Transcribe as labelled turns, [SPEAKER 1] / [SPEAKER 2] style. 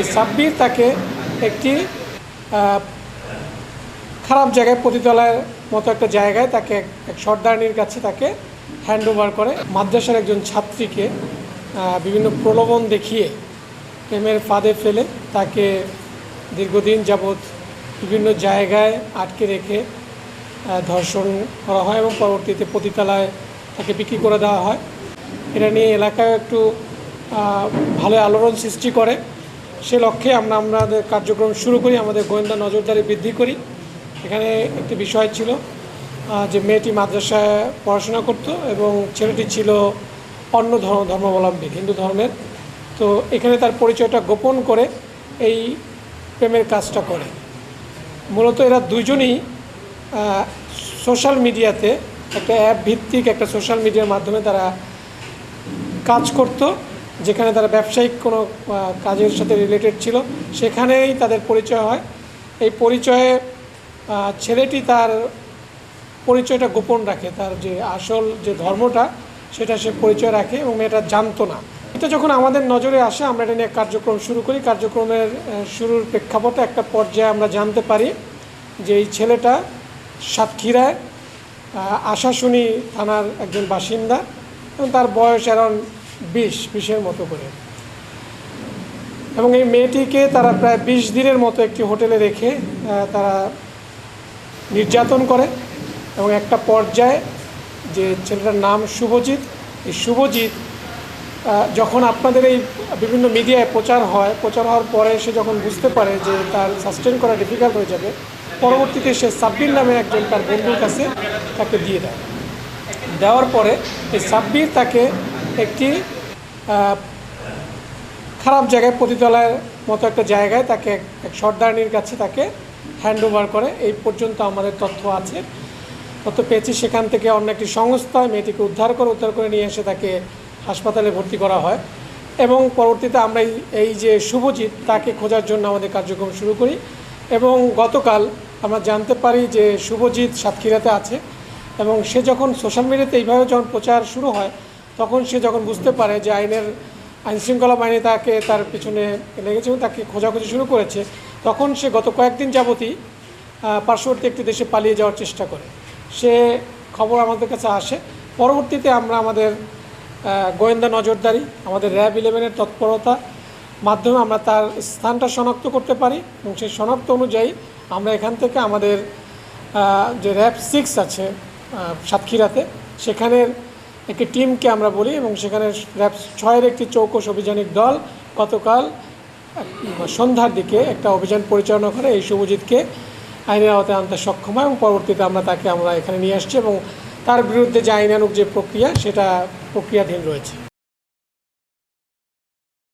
[SPEAKER 1] এই সাব্বির তাকে একটি খারাপ জায়গায় পতিতলার মতো একটা জায়গায় তাকে এক- সর্দারনির কাছে তাকে হ্যান্ড ওভার করে। মাদ্রাসার একজন ছাত্রীকে বিভিন্ন প্রলোভন দেখিয়ে প্রেমের ফাঁদে ফেলে তাকে দীর্ঘদিন যাবৎ বিভিন্ন জায়গায় আটকে রেখে ধর্ষণ করা হয় এবং পরবর্তীতে পতিতালায় তাকে বিক্রি করে দেওয়া হয়। এটা নিয়ে এলাকায় একটু ভালো আলোড়ন সৃষ্টি করে। সে লক্ষ্যে আমরা আমাদের কার্যক্রম শুরু করি, আমাদের গোয়েন্দা নজরদারি বৃদ্ধি করি। এখানে একটি বিষয় ছিল যে মেয়েটি মাদ্রাসায় পড়াশোনা করত এবং ছেলেটি ছিল অন্য ধর্ম, ধর্মাবলম্বী, হিন্দু ধর্মের। তো এখানে তার পরিচয়টা গোপন করে এই প্রেমের কাজটা করে। মূলত এরা দুজনই সোশ্যাল মিডিয়াতে একটা অ্যাপ ভিত্তিক একটা সোশ্যাল মিডিয়ার মাধ্যমে তারা কাজ করত। যেখানে তারা ব্যবসায়িক কোনো কাজের সাথে রিলেটেড ছিল, সেখানেই তাদের পরিচয় হয়। এই পরিচয়ে ছেলেটি তার পরিচয়টা গোপন রাখে, তার যে আসল যে ধর্মটা, সেটা সে পরিচয় রাখে এবং মেয়েটা জানতো না। এটা যখন আমাদের নজরে আসে, আমরা এটা নিয়ে কার্যক্রম শুরু করি। কার্যক্রমের শুরুর প্রেক্ষাপটে একটা পর্যায়ে আমরা জানতে পারি যে এই ছেলেটা সাতক্ষীরায় আশাশুনি থানার একজন বাসিন্দা এবং তার বয়স অ্যারাউন্ড বিশ বিষের মতো করে। এবং এই মেয়েটিকে তারা প্রায় বিশ দিনের মতো একটি হোটেলে রেখে তারা নির্যাতন করে এবং একটা পর্যায়ে যে ছেলেটার নাম শুভজিৎ, এই শুভজিৎ যখন আপনাদের এই বিভিন্ন মিডিয়ায় প্রচার হয়, প্রচার হওয়ার পরে সে যখন বুঝতে পারে যে তার সাস্টেন করা ডিফিকাল্ট হয়ে যাবে, পরবর্তীতে সে সাব্বির নামে একজন তার বন্ধুর কাছে তাকে দিয়ে দেয়। দেওয়ার পরে এই সাব্বির তাকে একটি খারাপ জায়গায় পতিতলার মতো একটা জায়গায় তাকে এক- সর্দারনির কাছে তাকে হ্যান্ড ওভার করে। এই পর্যন্ত আমাদের তথ্য আছে। তথ্য পেয়েছি সেখান থেকে অন্য একটি সংস্থা মেয়েটিকে উদ্ধার করে উদ্ধার করে নিয়ে এসে তাকে হাসপাতালে ভর্তি করা হয়। এবং পরবর্তীতে আমরা এই যে শুভজিৎ, তাকে খোঁজার জন্য আমাদের কার্যক্রম শুরু করি। এবং গতকাল আমরা জানতে পারি যে শুভজিৎ সাতক্ষীরাতে আছে। এবং সে যখন সোশ্যাল মিডিয়াতে এইভাবে যখন প্রচার শুরু হয় তখন সে যখন বুঝতে পারে যে আইনের আইনশৃঙ্খলা বাহিনী তাকে তার পিছনে লেগেছে এবং তাকে খোঁজাখুঁজি শুরু করেছে, তখন সে গত কয়েকদিন যাবতই পার্শ্ববর্তী একটি দেশে পালিয়ে যাওয়ার চেষ্টা করে। সে খবর আমাদের কাছে আসে। পরবর্তীতে আমরা আমাদের গোয়েন্দা নজরদারি, আমাদের র্যাব ইলেভেনের তৎপরতা মাধ্যমে আমরা তার স্থানটা শনাক্ত করতে পারি এবং সেই শনাক্ত অনুযায়ী আমরা এখান থেকে আমাদের যে র্যাব সিক্স আছে সাতক্ষীরাতে, সেখানের একটি টিমকে আমরা বলি এবং সেখানে র্যাব ছয়ের একটি চৌকস অভিযানিক দল গতকাল সন্ধ্যার দিকে একটা অভিযান পরিচালনা করে এই শুভজিৎকে আইনের আওতায় আনতে সক্ষম হয় এবং পরবর্তীতে আমরা তাকে আমরা এখানে নিয়ে আসছি এবং তার বিরুদ্ধে যে আইনানুক যে প্রক্রিয়া, সেটা প্রক্রিয়াধীন রয়েছে।